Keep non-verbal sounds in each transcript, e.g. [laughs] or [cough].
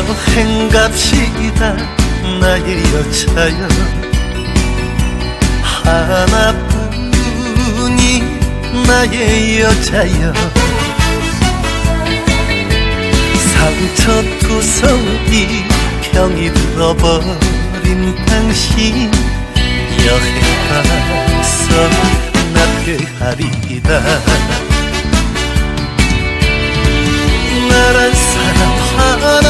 여행 갑시다. 나의 여자여. 하나뿐이 나의 여자여. 상처투성이 병이 들어버린 당신. 여행 가서 낫게 하리다. 나란 사람 하나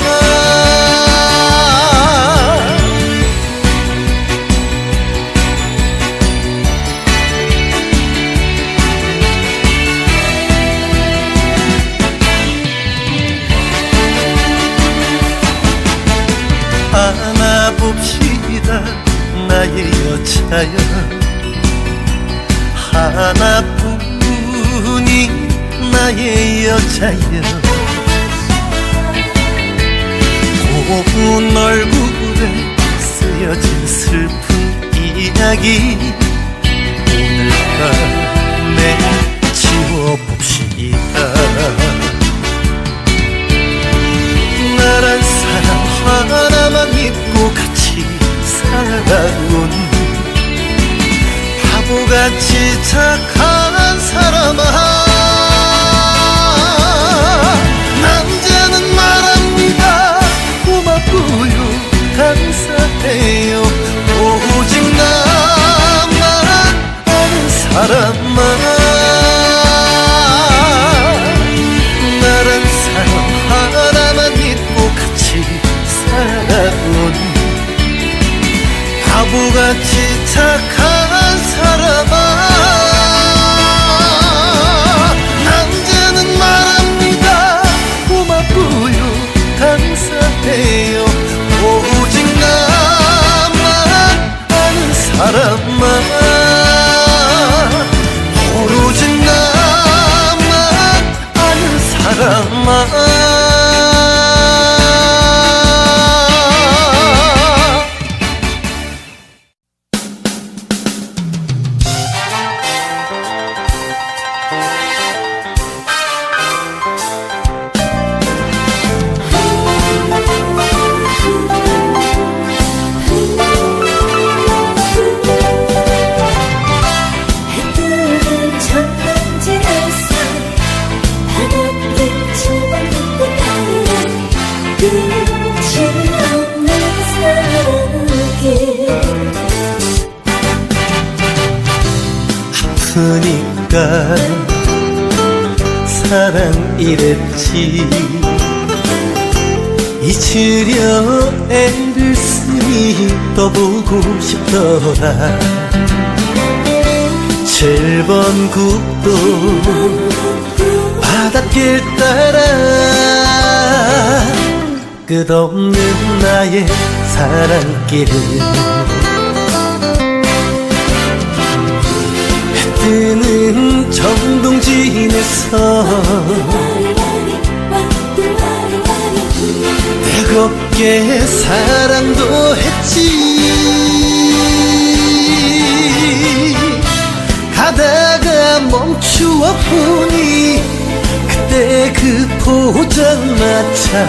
나의 여자여. 고운 얼굴에 쓰여진 슬픈 이야기. 오늘 밤에 지워봅시다. 나란 사람 하나만 믿고 같이 살아온 바보같이 착한 사람아 감 이랬지. 잊으려 애를 쓰니 떠보고 싶더라. 칠번 국도 바닷길 따라 끝없는 나의 사랑길을 뜨는 정동진에서 뜨겁게 사랑도 했지. 가다가 멈추어 보니 그때 그 포장마차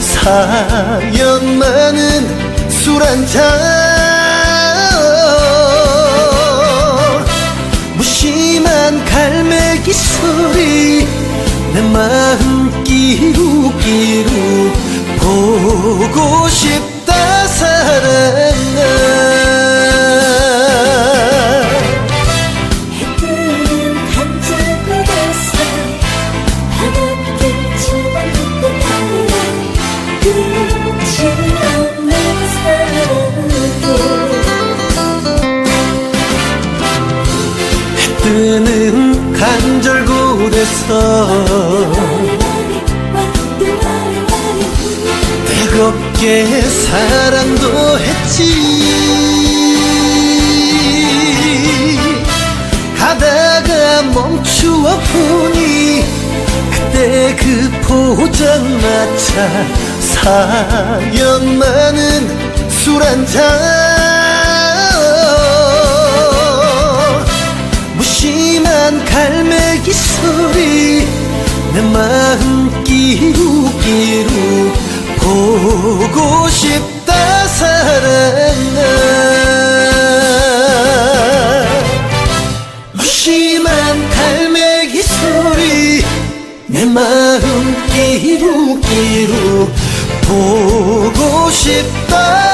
사연 많은 술 한잔 무심한 갈매기 소리 내 마음 끼룩끼룩 보고 싶다 했지 가다가 멈추어 보니 그때 그 포장마차 사연 많은 술 한잔. 무심한 갈매기 소리 내 마음 끼룩끼룩 보고 싶 다 사랑아 무심한 갈매기 소리 내 마음 끼룩끼룩 보고 싶다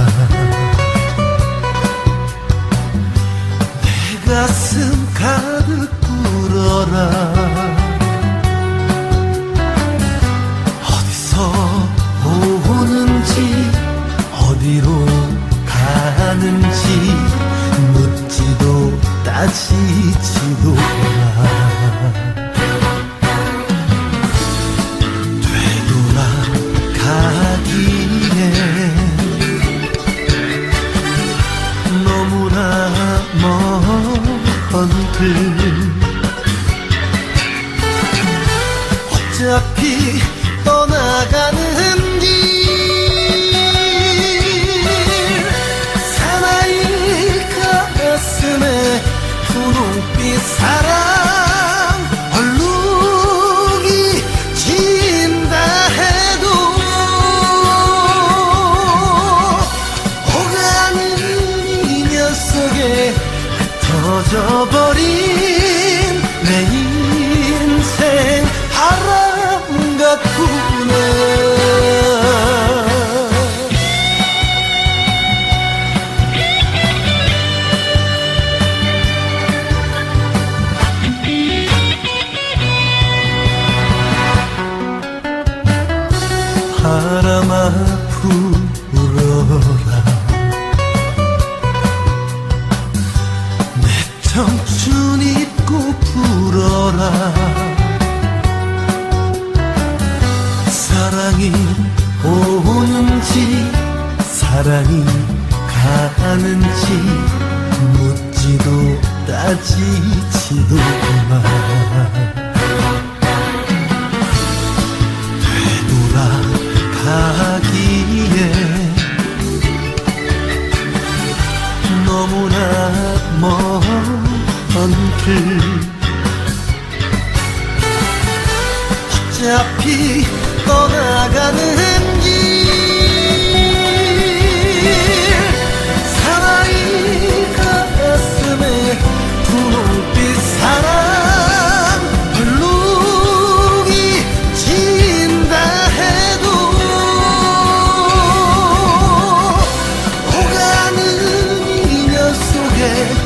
love. [laughs] 속에 흩어져버린 내 인생 바람 같구 너무나 먼 길 어차피 떠나가는 길 인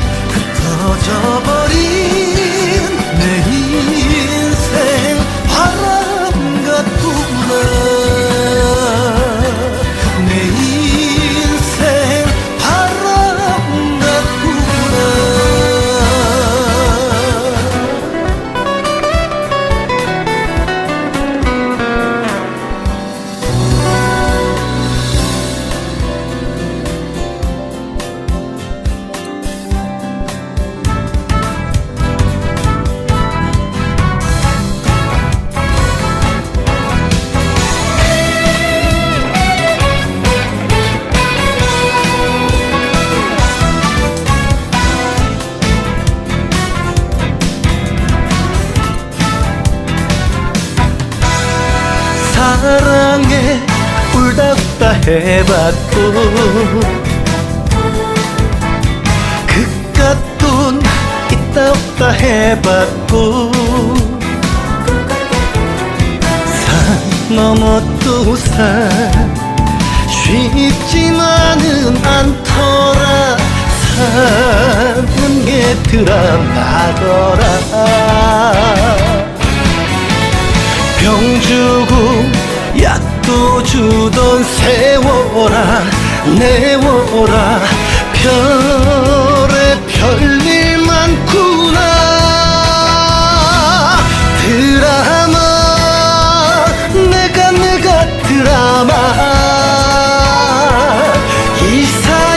같고 그깟 돈 있다 없다 해봤고 산 넘어 또산 쉽지만은 않더라. 사는 게 드라마더라. 병 주고 약도 주던 세워라 내워라. 별에 별일 많구나. 드라마 내가 내가 드라마. 이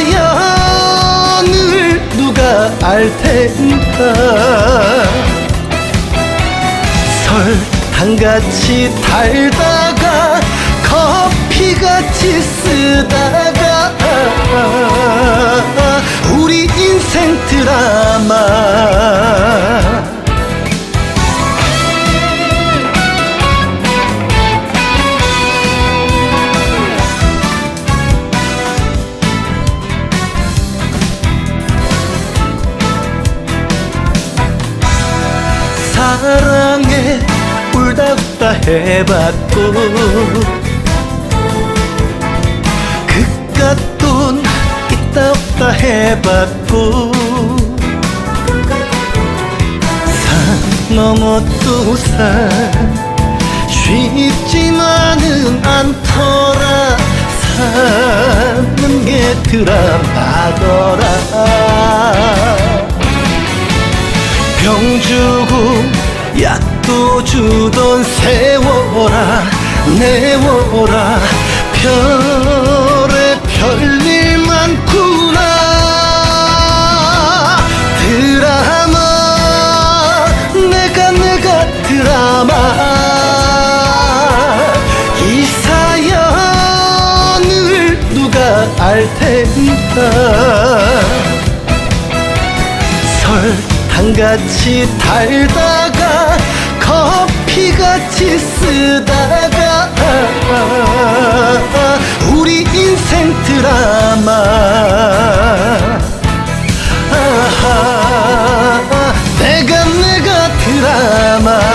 사연을 누가 알 텐가? 설탕같이 커피 같이 쓰다가 우리 인생 드라마. 사랑에 울다 웃다 해봤고 해봤고 산 넘어 또산 쉽지만은 않더라. 사는 게 드라마더라. 병 주고 약도 주던 세워라 내워라. 별에 별일 많구나 드라마 내가 내가 드라마. 이 사연을 누가 알 텐가? 설탕같이 달다가 커피같이 쓰다가. 우리 인생 드라마 내가 내가 드라마.